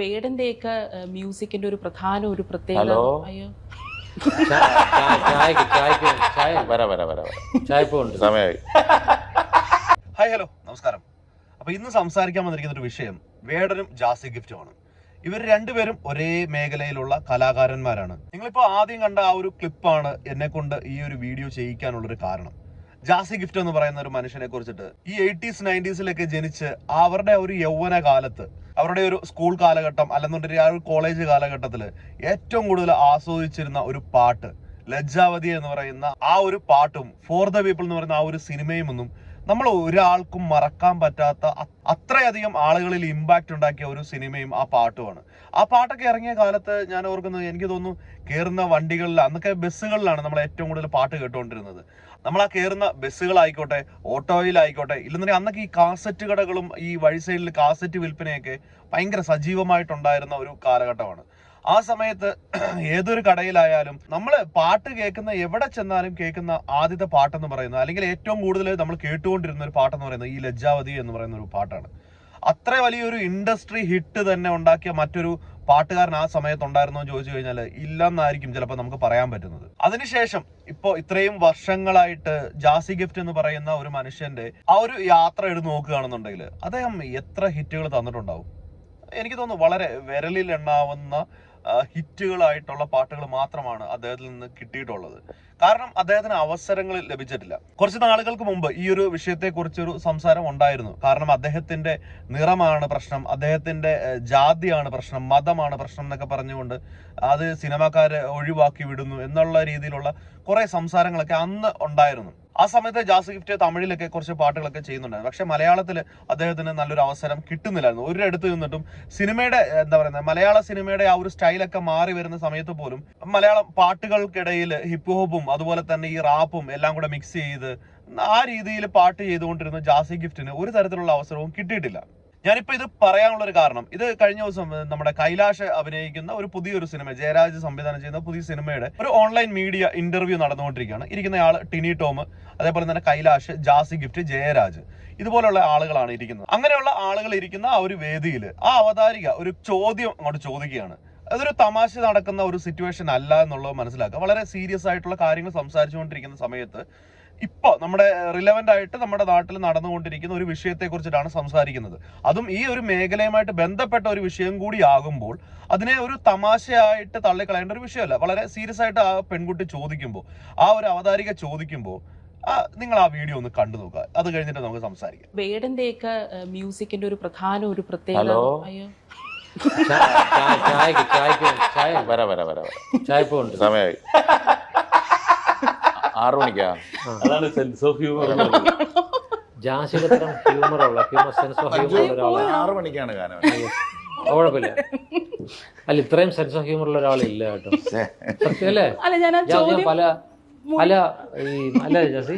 വേടന്റെയൊക്കെ മ്യൂസിക്കിന്റെ ഒരു പ്രധാന ഒരു പ്രത്യേകത ഹലോ? അയ്യോ. ചായക്ക് ചായക്ക് ചായ വരാം വരാം വരാം വരാം. സമയമായി ഹായ് ഹലോ. നമസ്കാരം. അപ്പൊ ഇന്ന് സംസാരിക്കാൻ വന്നിരിക്കുന്ന ഒരു വിഷയം വേടനും ജാസി ഗിഫ്റ്റുമാണ് ഇവർ രണ്ടുപേരും ഒരേ മേഖലയിലുള്ള കലാകാരന്മാരാണ്. നിങ്ങളിപ്പോ ആദ്യം കണ്ട ആ ഒരു ക്ലിപ്പാണ് എന്നെ കൊണ്ട് ഈ ഒരു വീഡിയോ ചെയ്യിക്കാനുള്ള ഒരു കാരണം. ജാസി ഗിഫ്റ്റ് എന്ന് പറയുന്ന ഒരു മനുഷ്യനെ കുറിച്ചിട്ട്. ഈ എയ്റ്റീസ് നയന്റീസിലൊക്കെ ജനിച്ച് അവരുടെ ഒരു യൗവന കാലത്ത് അവരുടെ ഒരു സ്കൂൾ കാലഘട്ടം അല്ലെന്നുണ്ടെങ്കിൽ ആ ഒരു കോളേജ് കാലഘട്ടത്തിൽ ഏറ്റവും കൂടുതൽ ആസ്വദിച്ചിരുന്ന ഒരു പാട്ട് ലജ്ജാവതി എന്ന് പറയുന്ന ആ ഒരു പാട്ടും ഫോർ ദ പീപ്പിൾ എന്ന് പറയുന്ന ആ ഒരു സിനിമയും ഒന്നും നമ്മൾ ഒരാൾക്കും മറക്കാൻ പറ്റാത്ത അത്രയധികം ആളുകളിൽ ഇമ്പാക്റ്റ് ഉണ്ടാക്കിയ ഒരു സിനിമയും ആ പാട്ടുമാണ്. ആ പാട്ടൊക്കെ ഇറങ്ങിയ കാലത്ത് ഞാൻ ഓർക്കുന്നത് എനിക്ക് തോന്നുന്നു കയറുന്ന വണ്ടികളിൽ അന്നൊക്കെ ബസ്സുകളിലാണ് നമ്മൾ ഏറ്റവും കൂടുതൽ പാട്ട് കേട്ടുകൊണ്ടിരുന്നത്. നമ്മൾ ആ കയറുന്ന ബസ്സുകളായിക്കോട്ടെ ഓട്ടോയിലായിക്കോട്ടെ ഇല്ലെന്നുണ്ടെങ്കിൽ അന്നൊക്കെ ഈ കാസറ്റ് കടകളും ഈ വഴി സൈഡിൽ കാസറ്റ് വിൽപ്പനയൊക്കെ ഭയങ്കര സജീവമായിട്ടുണ്ടായിരുന്ന ഒരു കാലഘട്ടമാണ്. ആ സമയത്ത് ഏതൊരു കടയിലായാലും നമ്മൾ പാട്ട് കേൾക്കുന്ന എവിടെ ചെന്നാലും കേൾക്കുന്ന ആദ്യത്തെ പാട്ടെന്ന് പറയുന്നത് അല്ലെങ്കിൽ ഏറ്റവും കൂടുതൽ നമ്മൾ കേട്ടുകൊണ്ടിരുന്ന ഒരു പാട്ടെന്ന് പറയുന്നത് ഈ ലജ്ജാവതി എന്ന് പറയുന്ന ഒരു പാട്ടാണ്. അത്ര വലിയൊരു ഇൻഡസ്ട്രി ഹിറ്റ് തന്നെ ഉണ്ടാക്കിയ മറ്റൊരു പാട്ടുകാരൻ ആ സമയത്ത് ഉണ്ടായിരുന്നോ എന്ന് ചോദിച്ചു കഴിഞ്ഞാൽ ഇല്ലെന്നായിരിക്കും ചിലപ്പോൾ നമുക്ക് പറയാൻ പറ്റുന്നത്. അതിനുശേഷം ഇപ്പോൾ ഇത്രയും വർഷങ്ങളായിട്ട് ജാസി ഗിഫ്റ്റ് എന്ന് പറയുന്ന ഒരു മനുഷ്യന്റെ ആ ഒരു യാത്ര എടുത്ത് നോക്കുകയാണെന്നുണ്ടെങ്കിൽ അദ്ദേഹം എത്ര ഹിറ്റുകൾ തന്നിട്ടുണ്ടാവും? എനിക്ക് തോന്നുന്നു വളരെ വിരലിൽ എണ്ണാവുന്ന ഹിറ്റുകളായിട്ടുള്ള പാട്ടുകൾ മാത്രമാണ് അദ്ദേഹത്തിൽ നിന്ന് കിട്ടിയിട്ടുള്ളത്. കാരണം അദ്ദേഹത്തിന് അവസരങ്ങൾ ലഭിച്ചിട്ടില്ല. കുറച്ച് നാളുകൾക്ക് മുമ്പ് ഈ ഒരു വിഷയത്തെ കുറിച്ചൊരു സംസാരം ഉണ്ടായിരുന്നു. കാരണം അദ്ദേഹത്തിന്റെ നിറമാണ് പ്രശ്നം അദ്ദേഹത്തിന്റെ ജാതിയാണ് പ്രശ്നം മതമാണ് പ്രശ്നം എന്നൊക്കെ പറഞ്ഞുകൊണ്ട് അത് സിനിമാക്കാരെ ഒഴിവാക്കി വിടുന്നു എന്നുള്ള രീതിയിലുള്ള കുറെ സംസാരങ്ങളൊക്കെ അന്ന് ഉണ്ടായിരുന്നു. ആ സമയത്ത് ജാസ് ഗിഫ്റ്റ് തമിഴിലൊക്കെ കുറച്ച് പാട്ടുകളൊക്കെ ചെയ്യുന്നുണ്ടായിരുന്നു. പക്ഷെ മലയാളത്തിൽ അദ്ദേഹത്തിന് നല്ലൊരു അവസരം കിട്ടുന്നില്ലായിരുന്നു. ഒരിടത്ത് നിന്നിട്ടും സിനിമയുടെ എന്താ പറയുന്നത് മലയാള സിനിമയുടെ ആ ഒരു സ്റ്റൈലൊക്കെ മാറി വരുന്ന സമയത്ത് പോലും മലയാളം പാട്ടുകൾക്കിടയിൽ ഹിപ്പ് ഹോപ്പും അതുപോലെ തന്നെ ഈ റാപ്പും എല്ലാം കൂടെ മിക്സ് ചെയ്ത് ആ രീതിയിൽ പാട്ട് ചെയ്തുകൊണ്ടിരുന്ന ജാസി ഗിഫ്റ്റിന് ഒരു തരത്തിലുള്ള അവസരവും കിട്ടിയിട്ടില്ല. ഞാനിപ്പോ ഇത് പറയാനുള്ള ഒരു കാരണം. ഇത് കഴിഞ്ഞ ദിവസം നമ്മുടെ കൈലാഷ് അഭിനയിക്കുന്ന ഒരു പുതിയൊരു സിനിമ ജയരാജ് സംവിധാനം ചെയ്യുന്ന പുതിയ സിനിമയുടെ ഒരു ഓൺലൈൻ മീഡിയ ഇന്റർവ്യൂ നടന്നുകൊണ്ടിരിക്കുകയാണ്. ഇരിക്കുന്നയാൾ ടിനി ടോം അതേപോലെ തന്നെ കൈലാഷ് ജാസി ഗിഫ്റ്റ് ജയരാജ് ഇതുപോലുള്ള ആളുകളാണ് ഇരിക്കുന്നത്. അങ്ങനെയുള്ള ആളുകൾ ഇരിക്കുന്ന ആ ഒരു വേദിയിൽ ആ അവതാരിക ഒരു ചോദ്യം അങ്ങോട്ട് ചോദിക്കുകയാണ്. അതൊരു തമാശ നടക്കുന്ന ഒരു സിറ്റുവേഷൻ അല്ല എന്നുള്ളത് മനസ്സിലാക്കുക. വളരെ സീരിയസ് ആയിട്ടുള്ള കാര്യങ്ങൾ സംസാരിച്ചുകൊണ്ടിരിക്കുന്ന സമയത്ത് ഇപ്പൊ നമ്മുടെ റിലവന്റ് ആയിട്ട് നമ്മുടെ നാട്ടിൽ നടന്നുകൊണ്ടിരിക്കുന്ന ഒരു വിഷയത്തെ കുറിച്ചിട്ടാണ് സംസാരിക്കുന്നത്. അതും ഈ ഒരു മേഖലയുമായിട്ട് ബന്ധപ്പെട്ട ഒരു വിഷയം കൂടി ആകുമ്പോൾ അതിനെ ഒരു തമാശയായിട്ട് തള്ളിക്കളയേണ്ട ഒരു വിഷയമല്ല. വളരെ സീരിയസ് ആയിട്ട് ആ പെൺകുട്ടി ചോദിക്കുമ്പോൾ ആ ഒരു അവതാരിക ചോദിക്കുമ്പോൾ ആ നിങ്ങൾ ആ വീഡിയോ ഒന്ന് കണ്ടു നോക്കുക. അത് കഴിഞ്ഞിട്ട് നമുക്ക് സംസാരിക്കാം. വേടന്റെ ഒക്കെ മ്യൂസിക്കിന്റെ ഒരു പ്രധാന ഒരു പ്രത്യേകത ഹലോ? ചായ ചായ വരാം വരാം വരാം വരാം. സമയമായി ആറു മണിക്കാ? അതാണ് സെൻസ് ഓഫ് ഹ്യൂമർ ജാസിയുടെ തരം ഹ്യൂമർ ഉള്ള ഹ്യൂമർ സെൻസ് ഓഫ് ഹ്യൂമർ ഉള്ള ഒരാളാണ് ആറു മണിക്കാണ് ഗാനം. കുഴപ്പമില്ല. അല്ല ഇത്രയും സെൻസ് ഓഫ് ഹ്യൂമർ ഉള്ള ഒരാളില്ല കേട്ടോ. സത്യമല്ലേ അല്ല? ഞാൻ ആ ചോദ്യം പല അല്ല ഈ അല്ല ജാസി?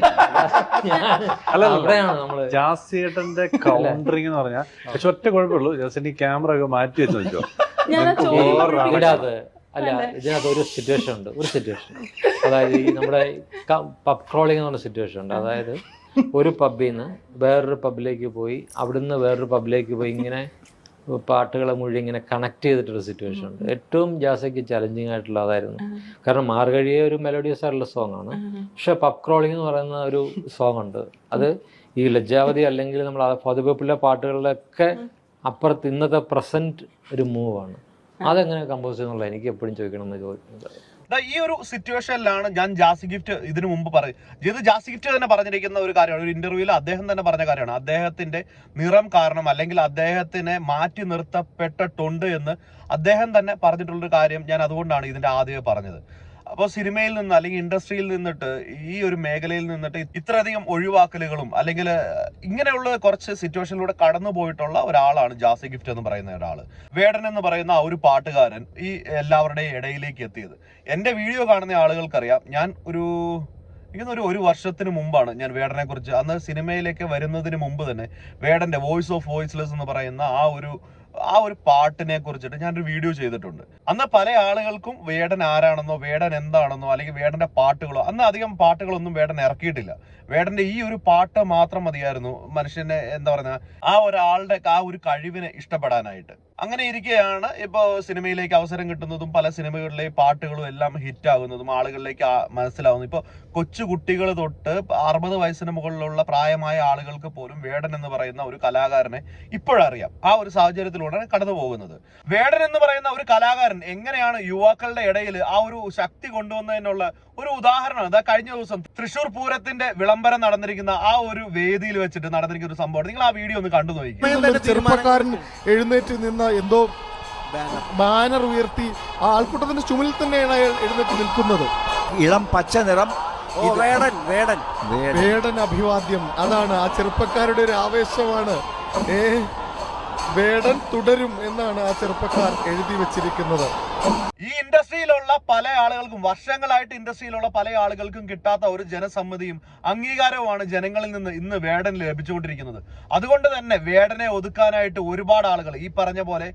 അവിടെയാണ് നമ്മൾ ജാസിയേട്ടന്റെ കൗണ്ടറിംഗ് എന്ന് പറഞ്ഞാൽ പക്ഷെ ഒറ്റ കുഴപ്പമുള്ളൂ ജാസിന്റെ ക്യാമറ ഒക്കെ മാറ്റി വെച്ചോ നോക്കിയോ ഞാൻ ആ ചോദ്യം ഇതിനകത്ത് അല്ല ഇതിനകത്ത് ഒരു സിറ്റുവേഷൻ ഉണ്ട്. ഒരു സിറ്റുവേഷൻ അതായത് ഈ നമ്മുടെ പബ് ക്രോളിംഗ് എന്ന് പറഞ്ഞ സിറ്റുവേഷൻ ഉണ്ട്. അതായത് ഒരു പബ്ബിൽ നിന്ന് വേറൊരു പബ്ബിലേക്ക് പോയി അവിടുന്ന് വേറൊരു പബ്ബിലേക്ക് പോയി ഇങ്ങനെ പാട്ടുകളെ മുഴുവൻ ഇങ്ങനെ കണക്ട് ചെയ്തിട്ടൊരു സിറ്റുവേഷൻ ഉണ്ട്. ഏറ്റവും ജാസയ്ക്ക് ചലഞ്ചിങ് ആയിട്ടുള്ളതായിരുന്നു കാരണം മാർഗഴിയെ ഒരു മെലോഡിയസ് ആയിട്ടുള്ള സോങ് ആണ്. പക്ഷെ പബ് ക്രോളിംഗ് എന്ന് പറയുന്ന ഒരു സോങ് ഉണ്ട്. അത് ഈ ലജ്ജാവതി അല്ലെങ്കിൽ നമ്മൾ പൊതുവെപ്പിലെ പാട്ടുകളിലൊക്കെ അപ്പുറത്ത് ഇന്നത്തെ പ്രസന്റ് ഒരു മൂവാണ് അതെങ്ങനെ കമ്പോസ് ചെയ്യുന്നുള്ള എനിക്ക് എപ്പോഴും ചോദിക്കണം എന്ന് ചോദിക്കുന്നത് ദാ ഈ ഒരു സിറ്റുവേഷനിലാണ് ഞാൻ ജാസി ഗിഫ്റ്റ് ഇതിനു മുമ്പ് പറയും ഇത് ജാസി ഗിഫ്റ്റ് തന്നെ പറഞ്ഞിരിക്കുന്ന ഒരു കാര്യമാണ്. ഒരു ഇന്റർവ്യൂവിൽ അദ്ദേഹം തന്നെ പറഞ്ഞ കാര്യമാണ്. അദ്ദേഹത്തിന്റെ നിറം കാരണം അല്ലെങ്കിൽ അദ്ദേഹത്തിനെ മാറ്റി നിർത്തപ്പെട്ടിട്ടുണ്ട് എന്ന് അദ്ദേഹം തന്നെ പറഞ്ഞിട്ടുള്ളൊരു കാര്യം ഞാൻ അതുകൊണ്ടാണ് ഇതിന്റെ ആദ്യമേ പറഞ്ഞത്. അപ്പോൾ സിനിമയിൽ നിന്ന് അല്ലെങ്കിൽ ഇൻഡസ്ട്രിയിൽ നിന്നിട്ട് ഈ ഒരു മേഖലയിൽ നിന്നിട്ട് ഇത്രയധികം ഒഴിവാക്കലുകളും അല്ലെങ്കിൽ ഇങ്ങനെയുള്ള കുറച്ച് സിറ്റുവേഷനിലൂടെ കടന്നു പോയിട്ടുള്ള ഒരാളാണ് ജാസി ഗിഫ്റ്റ് എന്ന് പറയുന്ന ഒരാൾ വേടൻ എന്ന് പറയുന്ന ആ ഒരു പാട്ടുകാരൻ ഈ എല്ലാവരുടെയും ഇടയിലേക്ക് എത്തിയത്. എന്റെ വീഡിയോ കാണുന്ന ആളുകൾക്കറിയാം ഞാൻ ഒരു എനിക്ക് ഒരു ഒരു വർഷത്തിന് മുമ്പാണ് ഞാൻ വേടനെ കുറിച്ച് അന്ന് സിനിമയിലേക്ക് വരുന്നതിന് മുമ്പ് തന്നെ വേടന്റെ വോയിസ് ഓഫ് വോയിസ്ലെസ് എന്ന് പറയുന്ന ആ ഒരു ആ ഒരു പാട്ടിനെ കുറിച്ചിട്ട് ഞാനൊരു വീഡിയോ ചെയ്തിട്ടുണ്ട്. അന്ന് പല ആളുകൾക്കും വേടൻ ആരാണെന്നോ വേടൻ എന്താണെന്നോ അല്ലെങ്കിൽ വേടന്റെ പാട്ടുകളോ അന്ന് അധികം പാട്ടുകളൊന്നും വേടൻ ഇറക്കിയിട്ടില്ല. വേടന്റെ ഈ ഒരു പാട്ട് മാത്രം മതിയായിരുന്നു മനുഷ്യനെ എന്താ പറയുക ആ ഒരാളുടെ ആ ഒരു കഴിവിനെ ഇഷ്ടപ്പെടാനായിട്ട്. അങ്ങനെ ഇരിക്കെയാണ് ഇപ്പോൾ സിനിമയിലേക്ക് അവസരം കിട്ടുന്നതും പല സിനിമകളിലെ പാട്ടുകളും എല്ലാം ഹിറ്റ് ആകുന്നതും ആളുകളിലേക്ക് മനസ്സിലാവുന്നു ഇപ്പോൾ കൊച്ചു കുട്ടികൾ തൊട്ട് അറുപത് വയസ്സിന് മുകളിലുള്ള പ്രായമായ ആളുകൾക്ക് പോലും വേടൻ എന്ന് പറയുന്ന ഒരു കലാകാരനെ ഇപ്പോഴറിയാം. ആ ഒരു സാഹചര്യത്തിലൂടെയാണ് കടന്നു പോകുന്നത്. വേടൻ എന്ന് പറയുന്ന ഒരു കലാകാരൻ എങ്ങനെയാണ് യുവാക്കളുടെ ഇടയിൽ ആ ഒരു ശക്തി കൊണ്ടുവന്നതിനുള്ള ഒരു ഉദാഹരണം? അതാ കഴിഞ്ഞ ദിവസം തൃശൂർ പൂരത്തിന്റെ വിളംബരം നടന്നിരിക്കുന്ന ആ ഒരു വേദിയിൽ വെച്ചിട്ട് നടന്നിരിക്കുന്ന ഒരു സംഭവം നിങ്ങൾ ആ വീഡിയോ ഒന്ന് കണ്ടു നോക്കി. ചെറുപ്പക്കാരൻ എഴുന്നേറ്റ് നിന്ന് എന്തോ ബാനർ ഉയർത്തി ആ ആൾക്കൂട്ടത്തിന്റെ ചുമലിൽ തന്നെയാണ് അയാൾ എഴുന്നേറ്റ് നിൽക്കുന്നത്. ഇളം പച്ച നിറം. വേടൻ. വേടൻ. വേടൻ അഭിവാദ്യം. അതാണ് ആ ചെറുപ്പക്കാരുടെ ഒരു ആവേശമാണ്. ഏ വേടൻ തുടരും എന്നാണ് ആ ചെറുപ്പക്കാർ എഴുതി വെച്ചിരിക്കുന്നത്. ഈ ഇൻഡസ്ട്രിയിലുള്ള പല ആളുകൾക്കും വർഷങ്ങളായിട്ട് ഇൻഡസ്ട്രിയിലുള്ള പല ആളുകൾക്കും കിട്ടാത്ത ഒരു ജനസമ്മതിയും അംഗീകാരവുമാണ് ജനങ്ങളിൽ നിന്ന് ഇന്ന് വേടന് ലഭിച്ചുകൊണ്ടിരിക്കുന്നത്. അതുകൊണ്ട് തന്നെ വേടനെ ഒതുക്കാനായിട്ട് ഒരുപാട് ആളുകൾ ഈ പറഞ്ഞ പോലെ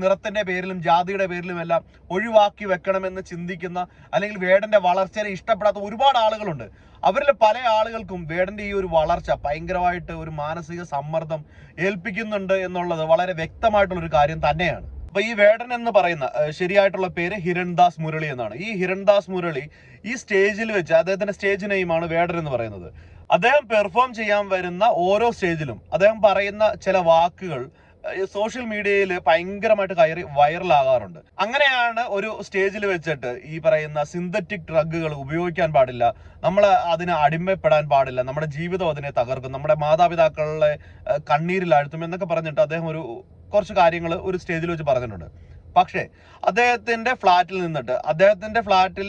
നിറത്തിന്റെ പേരിലും ജാതിയുടെ പേരിലും എല്ലാം ഒഴിവാക്കി വെക്കണമെന്ന് ചിന്തിക്കുന്ന അല്ലെങ്കിൽ വേടന്റെ വളർച്ചയെ ഇഷ്ടപ്പെടാത്ത ഒരുപാട് ആളുകളുണ്ട്. അവരിൽ പല ആളുകൾക്കും വേടന്റെ ഈ ഒരു വളർച്ച ഭയങ്കരമായിട്ട് ഒരു മാനസിക സമ്മർദ്ദം ഏൽപ്പിക്കുന്നുണ്ട് എന്നുള്ളത് വളരെ വ്യക്തമായിട്ടുള്ള ഒരു കാര്യം തന്നെയാണ്. അപ്പൊ ഈ വേടൻ എന്ന് പറയുന്ന ശരിയായിട്ടുള്ള പേര് ഹിരൺദാസ് മുരളി എന്നാണ്. ഈ ഹിരൺദാസ് മുരളി ഈ സ്റ്റേജിൽ വെച്ച് അദ്ദേഹത്തിന്റെ സ്റ്റേജ് നെയിമാണ് വേടൻ എന്ന് പറയുന്നത്. അദ്ദേഹം പെർഫോം ചെയ്യാൻ വരുന്ന ഓരോ സ്റ്റേജിലും അദ്ദേഹം പറയുന്ന ചില വാക്കുകൾ സോഷ്യൽ മീഡിയയിൽ ഭയങ്കരമായിട്ട് കയറി വൈറലാകാറുണ്ട് അങ്ങനെയാണ് ഒരു സ്റ്റേജിൽ വെച്ചിട്ട് ഈ പറയുന്ന സിന്തറ്റിക് ഡ്രഗുകൾ ഉപയോഗിക്കാൻ പാടില്ല നമ്മൾ അതിനെ അടിമപ്പെടാൻ പാടില്ല നമ്മുടെ ജീവിതം അതിനെ തകർക്കും നമ്മുടെ മാതാപിതാക്കളുടെ കണ്ണീരിലാഴ്ത്തും എന്നൊക്കെ പറഞ്ഞിട്ട് അദ്ദേഹം ഒരു കുറച്ച് കാര്യങ്ങൾ ഒരു സ്റ്റേജിൽ വെച്ച് പറഞ്ഞിട്ടുണ്ട്. പക്ഷേ അദ്ദേഹത്തിന്റെ ഫ്ലാറ്റിൽ നിന്നിട്ട് അദ്ദേഹത്തിന്റെ ഫ്ലാറ്റിൽ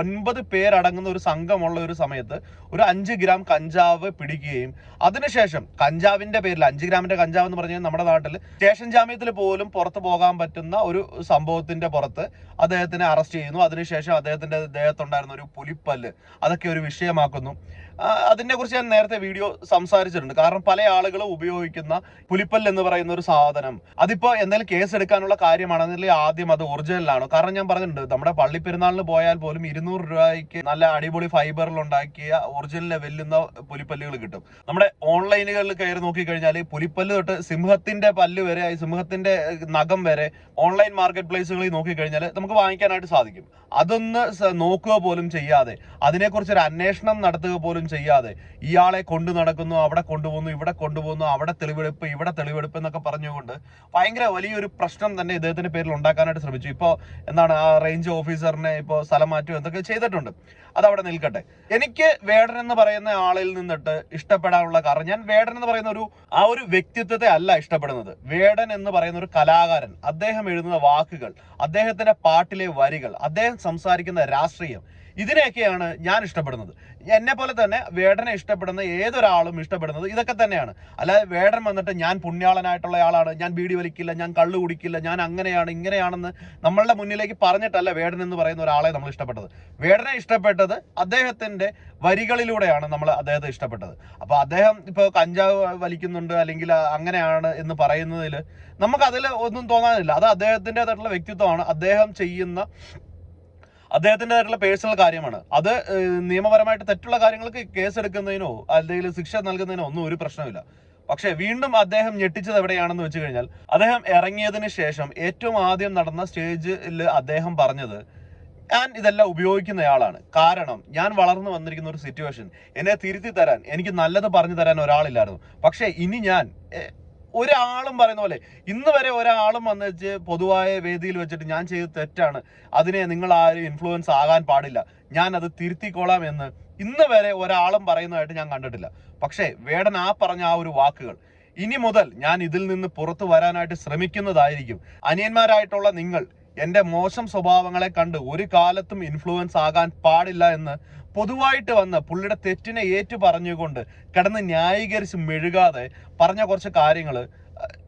ഒൻപത് പേരടങ്ങുന്ന ഒരു സംഘമുള്ള ഒരു സമയത്ത് ഒരു അഞ്ച് ഗ്രാം കഞ്ചാവ് പിടിക്കുകയും അതിനുശേഷം കഞ്ചാവിന്റെ പേരിൽ അഞ്ച് ഗ്രാമിന്റെ കഞ്ചാവ് എന്ന് പറഞ്ഞാൽ നമ്മുടെ നാട്ടിൽ സ്റ്റേഷൻ ജാമ്യത്തിൽ പോലും പുറത്ത് പോകാൻ പറ്റുന്ന ഒരു സംഭവത്തിന്റെ പുറത്ത് അദ്ദേഹത്തിനെ അറസ്റ്റ് ചെയ്യുന്നു. അതിനുശേഷം അദ്ദേഹത്തിന്റെ ദേഹത്തുണ്ടായിരുന്ന ഒരു പുലിപ്പല്ല് അതൊക്കെ ഒരു വിഷയമാക്കുന്നു. ആ, അതിനെ കുറിച്ച് ഞാൻ നേരത്തെ വീഡിയോ സംസാരിച്ചിട്ടുണ്ട്. കാരണം പല ആളുകളും ഉപയോഗിക്കുന്ന പുലിപ്പല്ല് എന്ന് പറയുന്ന ഒരു സാധനം. അതിപ്പോ എന്തെങ്കിലും കേസ് എടുക്കാനുള്ള കാര്യമാണെന്നില്ല ആദ്യം അത് ഒറിജിനലാണോ? കാരണം ഞാൻ പറഞ്ഞിട്ടുണ്ട് നമ്മുടെ പള്ളി പെരുന്നാളിന് പോയാൽ പോലും ഇരുന്നൂറ് രൂപയ്ക്ക് നല്ല അടിപൊളി ഫൈബറിൽ ഉണ്ടാക്കിയ ഒറിജിനൽ വെല്ലുന്ന പുലിപ്പല്ലുകൾ കിട്ടും. നമ്മുടെ ഓൺലൈനുകളിൽ കയറി നോക്കിക്കഴിഞ്ഞാൽ പുലിപ്പല്ല് തൊട്ട് സിംഹത്തിന്റെ പല്ല് വരെ സിംഹത്തിന്റെ നഖം വരെ ഓൺലൈൻ മാർക്കറ്റ് പ്ലേസുകളിൽ നോക്കിക്കഴിഞ്ഞാൽ നമുക്ക് വാങ്ങിക്കാനായിട്ട് സാധിക്കും. അതൊന്ന് നോക്കുക പോലും ചെയ്യാതെ അതിനെക്കുറിച്ച് ഒരു അന്വേഷണം നടത്തുക പോലും ചെയ്യാതെ ഇയാളെ കൊണ്ടു നടക്കുന്നു അവിടെ കൊണ്ടുപോകുന്നു ഇവിടെ കൊണ്ടുപോകുന്നു അവിടെ തെളിവെടുപ്പ് ഇവിടെ തെളിവെടുപ്പ് എന്നൊക്കെ പറഞ്ഞുകൊണ്ട് ഭയങ്കര വലിയൊരു പ്രശ്നം തന്നെ ഇദ്ദേഹത്തിന്റെ പേരിൽ ഉണ്ടാക്കാനായിട്ട് ശ്രമിച്ചു. ഇപ്പോൾ എന്താണ് ആ റേഞ്ച് ഓഫീസറിനെ ഇപ്പോൾ സ്ഥലം മാറ്റും എന്തൊക്കെ ചെയ്തിട്ടുണ്ട്? അതവിടെ നിൽക്കട്ടെ. എനിക്ക് വേടൻ എന്ന് പറയുന്ന ആളിൽ നിന്നിട്ട് ഇഷ്ടപ്പെടാനുള്ള കാരണം ഞാൻ വേടൻ എന്ന് പറയുന്ന ഒരു ആ ഒരു വ്യക്തിത്വത്തെ അല്ല ഇഷ്ടപ്പെടുന്നത്. വേടൻ എന്ന് പറയുന്ന ഒരു കലാകാരൻ അദ്ദേഹം എഴുതുന്ന വാക്കുകൾ അദ്ദേഹത്തിന്റെ പാട്ടിലെ വരികൾ അദ്ദേഹം സംസാരിക്കുന്ന രാഷ്ട്രീയം ഇതിനെയൊക്കെയാണ് ഞാൻ ഇഷ്ടപ്പെടുന്നത്. എന്നെ പോലെ തന്നെ വേടനെ ഇഷ്ടപ്പെടുന്ന ഏതൊരാളും ഇഷ്ടപ്പെടുന്നത് ഇതൊക്കെ തന്നെയാണ്. അല്ലാതെ വേടൻ വന്നിട്ട് ഞാൻ പുണ്യാളനായിട്ടുള്ള ആളാണ് ഞാൻ ബീഡി വലിക്കില്ല ഞാൻ കള്ളു കുടിക്കില്ല ഞാൻ അങ്ങനെയാണ് ഇങ്ങനെയാണെന്ന് നമ്മളുടെ മുന്നിലേക്ക് പറഞ്ഞിട്ടല്ല വേടൻ എന്ന് പറയുന്ന ഒരാളെ നമ്മൾ ഇഷ്ടപ്പെട്ടത്. വേടനെ ഇഷ്ടപ്പെട്ടത് അദ്ദേഹത്തിന്റെ വരികളിലൂടെയാണ് നമ്മൾ അദ്ദേഹത്തെ ഇഷ്ടപ്പെട്ടത്. അപ്പോൾ അദ്ദേഹം ഇപ്പോൾ കഞ്ചാവ് വലിക്കുന്നുണ്ട് അല്ലെങ്കിൽ അങ്ങനെയാണ് എന്ന് പറയുന്നതിൽ നമുക്ക് അതിൽ ഒന്നും തോന്നാനില്ല. അത് അദ്ദേഹത്തിന്റെതായിട്ടുള്ള വ്യക്തിത്വമാണ്. അദ്ദേഹം ചെയ്യുന്ന അദ്ദേഹത്തിന്റെതായിട്ടുള്ള പേഴ്സണൽ കാര്യമാണ്. അത് നിയമപരമായിട്ട് തെറ്റുള്ള കാര്യങ്ങൾക്ക് കേസ് എടുക്കുന്നതിനോ അല്ലെങ്കിൽ ശിക്ഷ നൽകുന്നതിനോ ഒന്നും ഒരു പ്രശ്നമില്ല പക്ഷെ വീണ്ടും അദ്ദേഹം ഞെട്ടിച്ചത് എവിടെയാണെന്ന് വെച്ച് കഴിഞ്ഞാൽ അദ്ദേഹം ഇറങ്ങിയതിന് ശേഷം ഏറ്റവും ആദ്യം നടന്ന സ്റ്റേജിൽ അദ്ദേഹം പറഞ്ഞത് ഞാൻ ഇതെല്ലാം ഉപയോഗിക്കുന്നയാളാണ് കാരണം ഞാൻ വളർന്നു വന്നിരിക്കുന്ന ഒരു സിറ്റുവേഷൻ എന്നെ തിരുത്തി തരാൻ എനിക്ക് നല്ലത് പറഞ്ഞു തരാൻ ഒരാളില്ലായിരുന്നു. പക്ഷേ ഇനി ഞാൻ ഒരാളും പറയുന്ന പോലെ ഇന്ന് വരെ ഒരാളും വന്ന് വെച്ച് പൊതുവായ വേദിയിൽ വെച്ചിട്ട് ഞാൻ ചെയ്ത് തെറ്റാണ്. അതിനെ നിങ്ങൾ ആരും ഇൻഫ്ലുവൻസ് ആകാൻ പാടില്ല. ഞാൻ അത് തിരുത്തിക്കോളാം എന്ന് ഇന്ന് വരെ ഒരാളും പറയുന്നതായിട്ട് ഞാൻ കണ്ടിട്ടില്ല. പക്ഷേ വേടൻ ആ പറഞ്ഞ ആ ഒരു വാക്കുകൾ ഇനി മുതൽ ഞാൻ ഇതിൽ നിന്ന് പുറത്തു വരാനായിട്ട് ശ്രമിക്കുന്നതായിരിക്കും. അനിയന്മാരായിട്ടുള്ള നിങ്ങൾ എന്റെ മോശം സ്വഭാവങ്ങളെ കണ്ട് ഒരു കാലത്തും ഇൻഫ്ലുവൻസ് ആകാൻ പാടില്ല എന്ന് പൊതുവായിട്ട് വന്ന് പുള്ളിയുടെ തെറ്റിനെ ഏറ്റു പറഞ്ഞുകൊണ്ട് കിടന്ന് ന്യായീകരിച്ച് മെഴുകാതെ പറഞ്ഞ കുറച്ച് കാര്യങ്ങൾ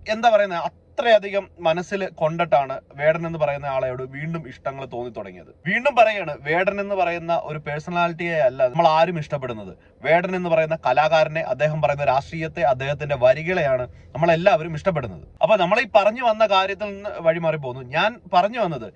എന്താ പറയുന്നത് അത്രയധികം മനസ്സിൽ കൊണ്ടിട്ടാണ് വേടൻ എന്ന് പറയുന്ന ആളെയോട് വീണ്ടും ഇഷ്ടങ്ങൾ തോന്നി തുടങ്ങിയത്. വീണ്ടും പറയാണ് വേടൻ എന്ന് പറയുന്ന ഒരു പേഴ്സണാലിറ്റിയെ അല്ല നമ്മൾ ആരും ഇഷ്ടപ്പെടുന്നത്. വേടൻ എന്ന് പറയുന്ന കലാകാരനെ അദ്ദേഹം പറയുന്ന രാഷ്ട്രീയത്തെ അദ്ദേഹത്തിന്റെ വരികളെയാണ് നമ്മളെല്ലാവരും ഇഷ്ടപ്പെടുന്നത്. അപ്പൊ നമ്മൾ ഈ പറഞ്ഞു വന്ന കാര്യത്തിൽ നിന്ന് വഴിമാറി പോകുന്നു. ഞാൻ പറഞ്ഞു വന്നത്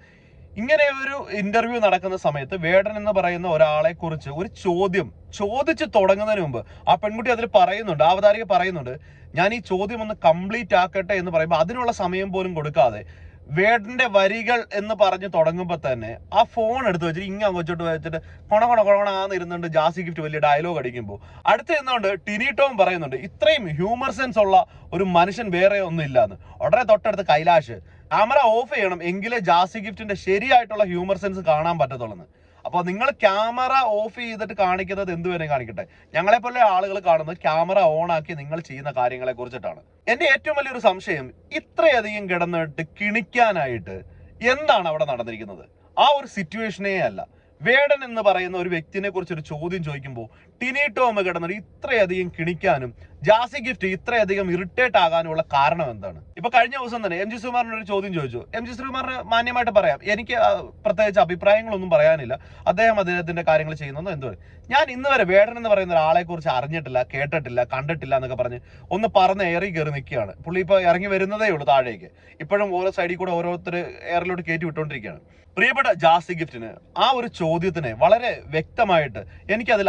ഇങ്ങനെ ഒരു ഇന്റർവ്യൂ നടക്കുന്ന സമയത്ത് വേടൻ എന്ന് പറയുന്ന ഒരാളെ കുറിച്ച് ഒരു ചോദ്യം ചോദിച്ചു തുടങ്ങുന്നതിന് മുമ്പ് ആ പെൺകുട്ടി അതിൽ പറയുന്നുണ്ട് അവതാരിക പറയുന്നുണ്ട് ഞാൻ ഈ ചോദ്യം ഒന്ന് കംപ്ലീറ്റ് ആക്കട്ടെ എന്ന് പറയുമ്പോൾ അതിനുള്ള സമയം പോലും കൊടുക്കാതെ വേടന്റെ വരികൾ എന്ന് പറഞ്ഞ് തുടങ്ങുമ്പോൾ തന്നെ ആ ഫോൺ എടുത്ത് വെച്ചിട്ട് ഇങ്ങ അങ്ങോട്ട് വെച്ചിട്ട് കൊണ കൊണ കൊണ കൊണാന്ന് ഇരുന്നുണ്ട് ജാസി ഗിഫ്റ്റ് വലിയ ഡയലോഗ് അടിക്കുമ്പോൾ അടുത്ത് നിന്നുകൊണ്ട് ടിനിട്ടോം പറയുന്നുണ്ട് ഇത്രയും ഹ്യൂമർ സെൻസ് ഉള്ള ഒരു മനുഷ്യൻ വേറെ ഒന്നും ഇല്ലാന്ന് ഉടനെ തൊട്ടടുത്ത് കൈലാഷ് ക്യാമറ ഓഫ് ചെയ്യണം എങ്കിലേ ജാസി ഗിഫ്റ്റിന്റെ ശരിയായിട്ടുള്ള ഹ്യൂമർ സെൻസ് കാണാൻ പറ്റത്തുള്ളൂ അപ്പോൾ നിങ്ങൾ ക്യാമറ ഓഫ് ചെയ്തിട്ട് കാണിക്കുന്നത് എന്തുവരെ കാണിക്കട്ടെ. ഞങ്ങളെ പോലെ ആളുകൾ കാണുന്നത് ക്യാമറ ഓൺ ആക്കി നിങ്ങൾ ചെയ്യുന്ന കാര്യങ്ങളെ കുറിച്ചിട്ടാണ്. എന്റെ ഏറ്റവും വലിയൊരു സംശയം ഇത്രയധികം കിടന്നിട്ട് കിണിക്കാനായിട്ട് എന്താണ് അവിടെ നടന്നിരിക്കുന്നത്? ആ ഒരു സിറ്റുവേഷനേ അല്ല. വേടൻ എന്ന് പറയുന്ന ഒരു വ്യക്തിനെ കുറിച്ച് ഒരു ചോദ്യം ചോദിക്കുമ്പോൾ ടിനി ടോം കിടന്നിട്ട് ഇത്രയധികം കിണിക്കാനും ജാസി ഗിഫ്റ്റ് ഇത്രയധികം ഇറിറ്റേറ്റ് ആകാനുള്ള കാരണം എന്താണ്? ഇപ്പൊ കഴിഞ്ഞ ദിവസം തന്നെ എം ജി ശ്രീകുമാറിന് ഒരു ചോദ്യം ചോദിച്ചു. എം ജി ശ്രീകുമാറിന് മാന്യമായിട്ട് പറയാം. എനിക്ക് പ്രത്യേകിച്ച് അഭിപ്രായങ്ങളൊന്നും പറയാനില്ല. അദ്ദേഹം അദ്ദേഹത്തിന്റെ കാര്യങ്ങൾ ചെയ്യുന്നതോ എന്തോ ഞാൻ ഇന്ന് വരെ വേടൻ എന്ന് പറയുന്ന ഒരാളെ കുറിച്ച് അറിഞ്ഞിട്ടില്ല കേട്ടിട്ടില്ല കണ്ടിട്ടില്ല എന്നൊക്കെ പറഞ്ഞ് ഒന്ന് പറന്ന് ഏറി കയറി നിൽക്കുകയാണ്. പുള്ളി ഇപ്പൊ ഇറങ്ങി വരുന്നതേ ഉള്ളൂ താഴേക്ക്. ഇപ്പോഴും ഓരോ സൈഡിൽ കൂടെ ഓരോരുത്തർ എയറിലോട്ട് കയറ്റി വിട്ടുകൊണ്ടിരിക്കുകയാണ് പ്രിയപ്പെട്ട ജാസി ഗിഫ്റ്റിന് ആ ഒരു ചോദ്യത്തിന് വളരെ വ്യക്തമായിട്ട് എനിക്ക് അതിൽ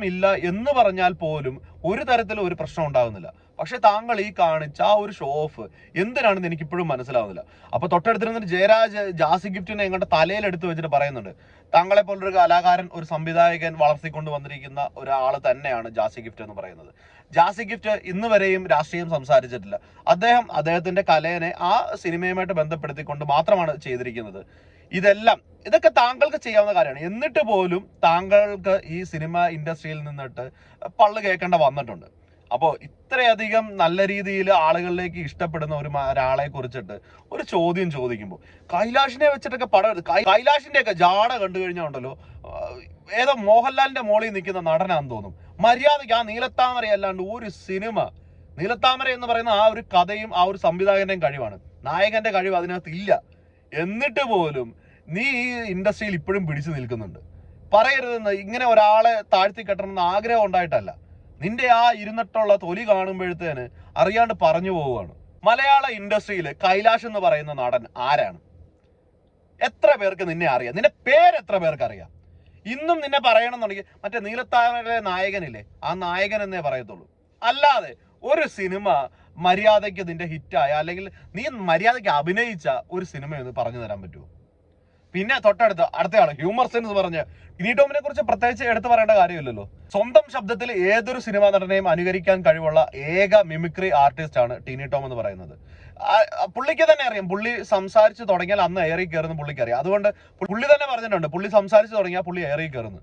അഭിപ്രായമില്ല എന്ന് പറഞ്ഞാൽ പോലും ഒരു തരത്തിലും ഒരു പ്രശ്നം ഉണ്ടാകുന്നില്ല പക്ഷെ താങ്കൾ ഈ കാണിച്ച ആ ഒരു ഷോ ഓഫ് എന്തിനാണെന്ന് എനിക്ക് ഇപ്പോഴും മനസ്സിലാവുന്നില്ല. അപ്പൊ തൊട്ടടുത്തിരുന്നിട്ട് ജയരാജ് ജാസി ഗിഫ്റ്റിനെ എങ്ങോട്ട് തലയിലെടുത്ത് വെച്ചിട്ട് പറയുന്നുണ്ട്. താങ്കളെ പോലൊരു കലാകാരൻ ഒരു സംവിധായകൻ വളർത്തിക്കൊണ്ട് വന്നിരിക്കുന്ന ഒരാൾ തന്നെയാണ് ജാസി ഗിഫ്റ്റ് എന്ന് പറയുന്നത്. ജാസി ഗിഫ്റ്റ് ഇന്ന് വരെയും രാഷ്ട്രീയം സംസാരിച്ചിട്ടില്ല. അദ്ദേഹം അദ്ദേഹത്തിന്റെ കലയെ ആ സിനിമയുമായിട്ട് ബന്ധപ്പെടുത്തിക്കൊണ്ട് മാത്രമാണ് ചെയ്തിരിക്കുന്നത്. ഇതെല്ലാം ഇതൊക്കെ താങ്കൾക്ക് ചെയ്യാവുന്ന കാര്യമാണ്. എന്നിട്ട് പോലും താങ്കൾക്ക് ഈ സിനിമ ഇൻഡസ്ട്രിയിൽ നിന്നിട്ട് പള്ളു കേൾക്കേണ്ട വന്നിട്ടുണ്ട്. അപ്പോൾ ഇത്രയധികം നല്ല രീതിയിൽ ആളുകളിലേക്ക് ഇഷ്ടപ്പെടുന്ന ഒരു ഒരാളെ കുറിച്ചിട്ട് ഒരു ചോദ്യം ചോദിക്കുമ്പോൾ കൈലാഷിനെ വെച്ചിട്ടൊക്കെ പടം കൈലാഷിന്റെ ഒക്കെ ജാട കണ്ടു കഴിഞ്ഞാൽ ഉണ്ടല്ലോ ഏതോ മോഹൻലാലിന്റെ മോളിൽ നിൽക്കുന്ന നടനാന്ന് തോന്നും. മര്യാദയ്ക്ക് ആ നീലത്താമര അല്ലാണ്ട് ഒരു സിനിമ നീലത്താമര എന്ന് പറയുന്ന ആ ഒരു കഥയും ആ ഒരു സംവിധായകന്റെയും കഴിവാണ്. നായകന്റെ കഴിവ് അതിനകത്ത് ഇല്ല. എന്നിട്ട് പോലും നീ ഈ ഇൻഡസ്ട്രിയിൽ ഇപ്പോഴും പിടിച്ചു നിൽക്കുന്നുണ്ട്. പറയരുതെന്ന് ഇങ്ങനെ ഒരാളെ താഴ്ത്തി കെട്ടണമെന്ന് ആഗ്രഹം ഉണ്ടായിട്ടല്ല. നിന്റെ ആ ഇരുന്നിട്ടുള്ള തൊലി കാണുമ്പോഴത്തേന് അറിയാണ്ട് പറഞ്ഞു പോവുകയാണ്. മലയാള ഇൻഡസ്ട്രിയിൽ കൈലാഷ് എന്ന് പറയുന്ന നടൻ ആരാണ്? എത്ര പേർക്ക് നിന്നെ അറിയാം? നിന്റെ പേര് എത്ര പേർക്ക് അറിയാം? ഇന്നും നിന്നെ പറയണമെന്നുണ്ടെങ്കിൽ മറ്റേ നീലത്താമരയിലെ നായകനില്ലേ? ആ നായകൻ എന്നേ പറയത്തുള്ളൂ. അല്ലാതെ ഒരു സിനിമ മര്യാദയ്ക്ക് നിന്റെ ഹിറ്റായ അല്ലെങ്കിൽ നീ മര്യാദയ്ക്ക് അഭിനയിച്ച ഒരു സിനിമ എന്ന് പറഞ്ഞു തരാൻ പറ്റുമോ? പിന്നെ തൊട്ടടുത്ത് അടുത്തയാൾ ഹ്യൂമർ സെൻസ് പറഞ്ഞ്. ഇനി ടോമിനെ കുറിച്ച് പ്രത്യേകിച്ച് എടുത്തു പറയേണ്ട കാര്യമില്ലല്ലോ. സ്വന്തം ശബ്ദത്തിൽ ഏതൊരു സിനിമാ നടനെയും അനുകരിക്കാൻ കഴിവുള്ള ഏക മിമിക്രി ആർട്ടിസ്റ്റ് ആണ് ടീനി ടോം എന്ന് പറയുന്നത്. പുള്ളിക്ക് തന്നെ അറിയാം. പുള്ളി സംസാരിച്ച് തുടങ്ങിയാൽ അന്ന് ഏറി കയറുന്ന പുള്ളിക്ക് അറിയാം. അതുകൊണ്ട് പുള്ളി തന്നെ പറഞ്ഞിട്ടുണ്ട് പുള്ളി സംസാരിച്ച് തുടങ്ങിയാൽ പുള്ളി ഏറി കയറുന്നു.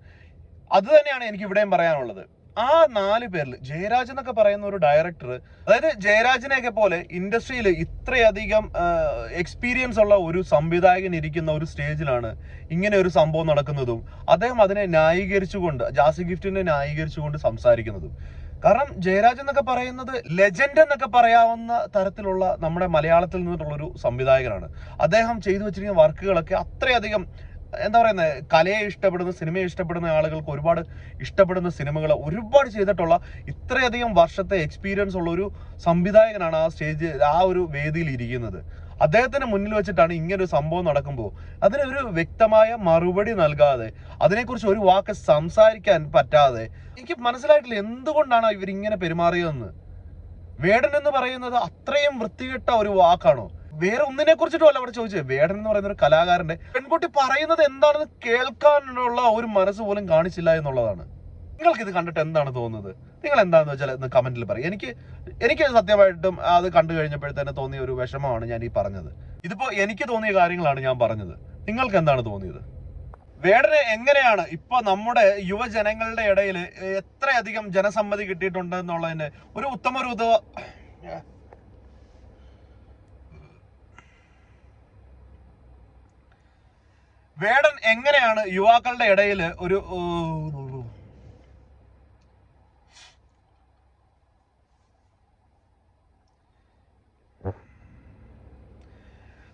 അത് തന്നെയാണ് എനിക്ക് ഇവിടെയും പറയാനുള്ളത്. ആ നാല് പേരിൽ ജയരാജ് എന്നൊക്കെ പറയുന്ന ഒരു ഡയറക്ടർ അതായത് ജയരാജിനെയൊക്കെ പോലെ ഇൻഡസ്ട്രിയിൽ ഇത്രയധികം എക്സ്പീരിയൻസ് ഉള്ള ഒരു സംവിധായകൻ ഇരിക്കുന്ന ഒരു സ്റ്റേജിലാണ് ഇങ്ങനെ ഒരു സംഭവം നടക്കുന്നതും. അദ്ദേഹം അതിനെ ന്യായീകരിച്ചുകൊണ്ട് ജാസി ഗിഫ്റ്റിനെ ന്യായീകരിച്ചുകൊണ്ട് സംസാരിക്കുന്നതും. കാരണം ജയരാജ് എന്നൊക്കെ പറയുന്നത് ലെജൻഡ് എന്നൊക്കെ പറയാവുന്ന തരത്തിലുള്ള നമ്മുടെ മലയാളത്തിൽ നിന്നുള്ള ഒരു സംവിധായകനാണ്. അദ്ദേഹം ചെയ്തു വെച്ചിരിക്കുന്ന വർക്കുകളൊക്കെ അത്രയധികം എന്താ പറയുന്നത് കലയെ ഇഷ്ടപ്പെടുന്ന സിനിമയെ ഇഷ്ടപ്പെടുന്ന ആളുകൾക്ക് ഒരുപാട് ഇഷ്ടപ്പെടുന്ന സിനിമകൾ ഒരുപാട് ചെയ്തിട്ടുള്ള ഇത്രയധികം വർഷത്തെ എക്സ്പീരിയൻസ് ഉള്ള ഒരു സംവിധായകനാണ് ആ സ്റ്റേജ് ആ ഒരു വേദിയിൽ ഇരിക്കുന്നത്. അദ്ദേഹത്തിന് മുന്നിൽ വെച്ചിട്ടാണ് ഇങ്ങനെ ഒരു സംഭവം നടക്കുമ്പോൾ അതിനൊരു വ്യക്തമായ മറുപടി നൽകാതെ അതിനെക്കുറിച്ച് ഒരു വാക്ക് സംസാരിക്കാൻ പറ്റാതെ എനിക്ക് മനസ്സിലായിട്ടില്ല എന്തുകൊണ്ടാണ് ഇവരിങ്ങനെ പെരുമാറിയതെന്ന്. വേടൻ എന്ന് പറയുന്നത് അത്രയും വൃത്തികെട്ട ഒരു വാക്കാണോ? വേറെ ഒന്നിനെ കുറിച്ചിട്ടും അല്ല അവിടെ ചോദിച്ചത്. വേടൻ എന്ന് പറയുന്ന ഒരു കലാകാരന്റെ പെൺകുട്ടി പറയുന്നത് എന്താണെന്ന് കേൾക്കാനുള്ള ഒരു മനസ്സ് പോലും കാണിച്ചില്ല എന്നുള്ളതാണ്. നിങ്ങൾക്ക് ഇത് കണ്ടിട്ട് എന്താണ് തോന്നുന്നത്? നിങ്ങൾ എന്താണെന്ന് വെച്ചാൽ ഇന്ന് കമന്റിൽ പറയും. എനിക്ക് എനിക്ക് സത്യമായിട്ടും അത് കണ്ടു കഴിഞ്ഞപ്പോഴത്തേനെ തോന്നിയ ഒരു വിഷമമാണ് ഞാൻ ഈ പറഞ്ഞത്. ഇതിപ്പോ എനിക്ക് തോന്നിയ കാര്യങ്ങളാണ് ഞാൻ പറഞ്ഞത്. നിങ്ങൾക്ക് എന്താണ് തോന്നിയത്? വേടന് എങ്ങനെയാണ് ഇപ്പൊ നമ്മുടെ യുവജനങ്ങളുടെ ഇടയിൽ എത്രയധികം ജനസമ്മതി കിട്ടിയിട്ടുണ്ട് എന്നുള്ളതിന് ഒരു ഉത്തമ ഒരു ഉദ വേടൻ എങ്ങനെയാണ് യുവാക്കളുടെ ഇടയിൽ ഒരു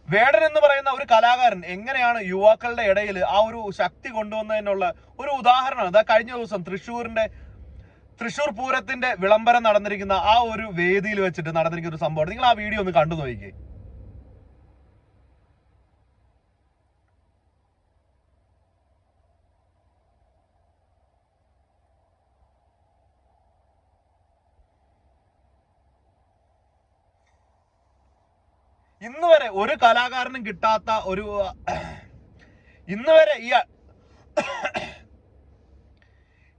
വേടൻ എന്ന് പറയുന്ന ഒരു കലാകാരൻ എങ്ങനെയാണ് യുവാക്കളുടെ ഇടയിൽ ആ ഒരു ശക്തി കൊണ്ടുവന്നതിനുള്ള ഒരു ഉദാഹരണമാണ്. അതാ കഴിഞ്ഞ ദിവസം തൃശ്ശൂരിന്റെ തൃശ്ശൂർ പൂരത്തിന്റെ വിളംബരം നടന്നിരിക്കുന്ന ആ ഒരു വേദിയിൽ വെച്ചിട്ട് നടന്നിരിക്കുന്ന ഒരു സംഭവം നിങ്ങൾ ആ വീഡിയോ ഒന്ന് കണ്ടു നോക്കിക്കേ ഇന്ന് വരെ ഒരു കലാകാരനും കിട്ടാത്ത ഒരു ഇന്ന് വരെ ഈ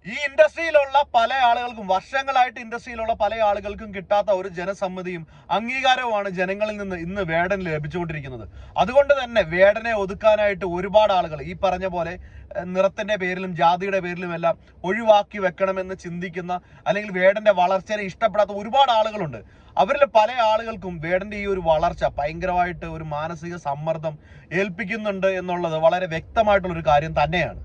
ഈ ഇൻഡസ്ട്രിയിലുള്ള പല ആളുകൾക്കും വർഷങ്ങളായിട്ട് ഇൻഡസ്ട്രിയിലുള്ള പല ആളുകൾക്കും കിട്ടാത്ത ഒരു ജനസമ്മതിയും അംഗീകാരവുമാണ് ജനങ്ങളിൽ നിന്ന് ഇന്ന് വേടൻ ലഭിച്ചുകൊണ്ടിരിക്കുന്നത്. അതുകൊണ്ട് തന്നെ വേടനെ ഒതുക്കാനായിട്ട് ഒരുപാട് ആളുകൾ ഈ പറഞ്ഞ പോലെ നിറത്തിന്റെ പേരിലും ജാതിയുടെ പേരിലും എല്ലാം ഒഴിവാക്കി വെക്കണമെന്ന് ചിന്തിക്കുന്ന അല്ലെങ്കിൽ വേടന്റെ വളർച്ചയെ ഇഷ്ടപ്പെടാത്ത ഒരുപാട് ആളുകളുണ്ട്. അവരിൽ പല ആളുകൾക്കും വേടന്റെ ഈ ഒരു വളർച്ച ഭയങ്കരമായിട്ട് ഒരു മാനസിക സമ്മർദ്ദം ഏൽപ്പിക്കുന്നുണ്ട് എന്നുള്ളത് വളരെ വ്യക്തമായിട്ടുള്ള ഒരു കാര്യം തന്നെയാണ്.